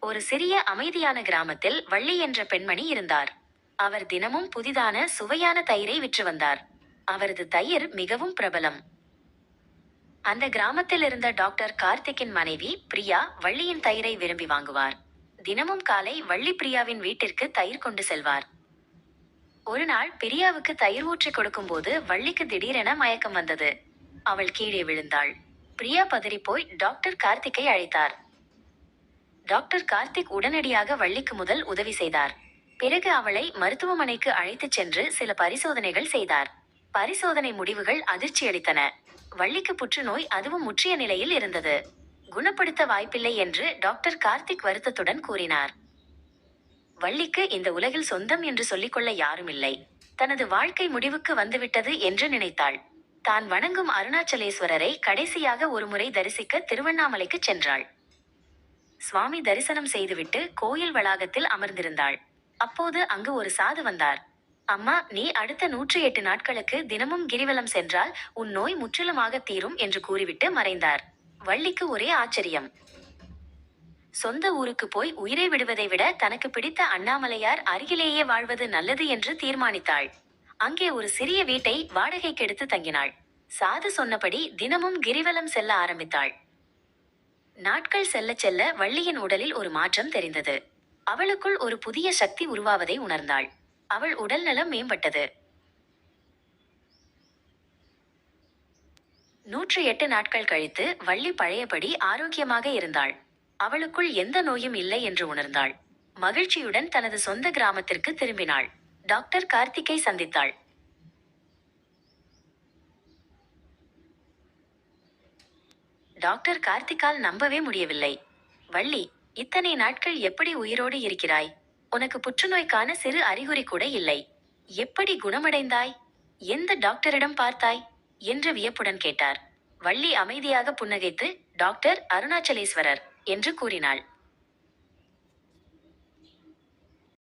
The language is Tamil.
ஒரு சிறிய அமைதியான கிராமத்தில் வள்ளி என்ற பெண்மணி இருந்தார். அவர் தினமும் புதிதான சுவையான தயிரை விற்று வந்தார். அவரது தயிர் மிகவும் பிரபலம். அந்த கிராமத்தில் இருந்த டாக்டர் கார்த்திக்கின் மனைவி பிரியா வள்ளியின் தயிரை விரும்பி வாங்குவார். தினமும் காலை வள்ளி பிரியாவின் வீட்டிற்கு தயிர் கொண்டு செல்வார். ஒரு நாள் பிரியாவுக்கு தயிர் ஊற்றி கொடுக்கும்போது வள்ளிக்கு திடீரென மயக்கம் வந்தது. அவள் கீழே விழுந்தாள். பிரியா பதறிப்போய் டாக்டர் கார்த்திக்கை அழைத்தார். டாக்டர் கார்த்திக் உடனடியாக வள்ளிக்கு முதல் உதவி செய்தார். பிறகு அவளை மருத்துவமனைக்கு அழைத்துச் சென்று சில பரிசோதனைகள் செய்தார். பரிசோதனை முடிவுகள் அதிர்ச்சியளித்தன வள்ளிக்கு புற்றுநோய் அதுவும் முற்றிய நிலையில் இருந்தது. குணப்படுத்த வாய்ப்பில்லை என்று டாக்டர் கார்த்திக் வருத்தத்துடன் கூறினார். வள்ளிக்கு இந்த உலகில் சொந்தம் என்று சொல்லிக்கொள்ள யாரும் இல்லை தனது வாழ்க்கை முடிவுக்கு வந்துவிட்டது என்று நினைத்தாள். தான் வணங்கும் அருணாச்சலேஸ்வரரை கடைசியாக ஒருமுறை தரிசிக்க திருவண்ணாமலைக்கு சென்றாள். சுவாமி தரிசனம் செய்துவிட்டு கோயில் வளாகத்தில் அமர்ந்திருந்தாள். அப்போது அங்கு ஒரு சாது வந்தார். அம்மா நீ அடுத்த நூற்றி எட்டு நாட்களுக்கு தினமும் கிரிவலம் சென்றால் உன் நோய் முற்றிலுமாக தீரும் என்று கூறிவிட்டு மறைந்தார். வள்ளிக்கு ஒரே ஆச்சரியம். சொந்த ஊருக்கு போய் உயிரை விடுவதை விட தனக்கு பிடித்த அண்ணாமலையார் அருகிலேயே வாழ்வது நல்லது என்று தீர்மானித்தாள். அங்கே ஒரு சிறிய வீட்டை வாடகைக்கு எடுத்து தங்கினாள். சாது சொன்னபடி தினமும் கிரிவலம் செல்ல ஆரம்பித்தாள். நாட்கள் செல்ல செல்ல வள்ளியின் உடலில் ஒரு மாற்றம் தெரிந்தது. அவளுக்குள் ஒரு புதிய சக்தி உருவாவதை உணர்ந்தாள். அவள் உடல் நலம் மேம்பட்டது. நூற்றி எட்டு நாட்கள் கழித்து வள்ளி பழையபடி ஆரோக்கியமாக இருந்தாள். அவளுக்குள் எந்த நோயும் இல்லை என்று உணர்ந்தாள். மகிழ்ச்சியுடன் தனது சொந்த கிராமத்திற்கு திரும்பினாள். டாக்டர் கார்த்திக்கை சந்தித்தாள். டாக்டர் கார்த்திகால் நம்பவே முடியவில்லை. வள்ளி இத்தனை நாட்கள் எப்படி உயிரோடு இருக்கிறாய்? உனக்கு புற்றுநோய்க்கான சிறு அறிகுறி கூட இல்லை. எப்படி குணமடைந்தாய்? எந்த டாக்டரிடம் பார்த்தாய்? என்று வியப்புடன் கேட்டார். வள்ளி அமைதியாக புன்னகைத்து டாக்டர் அருணாச்சலேஸ்வரர் என்று கூறினாள்.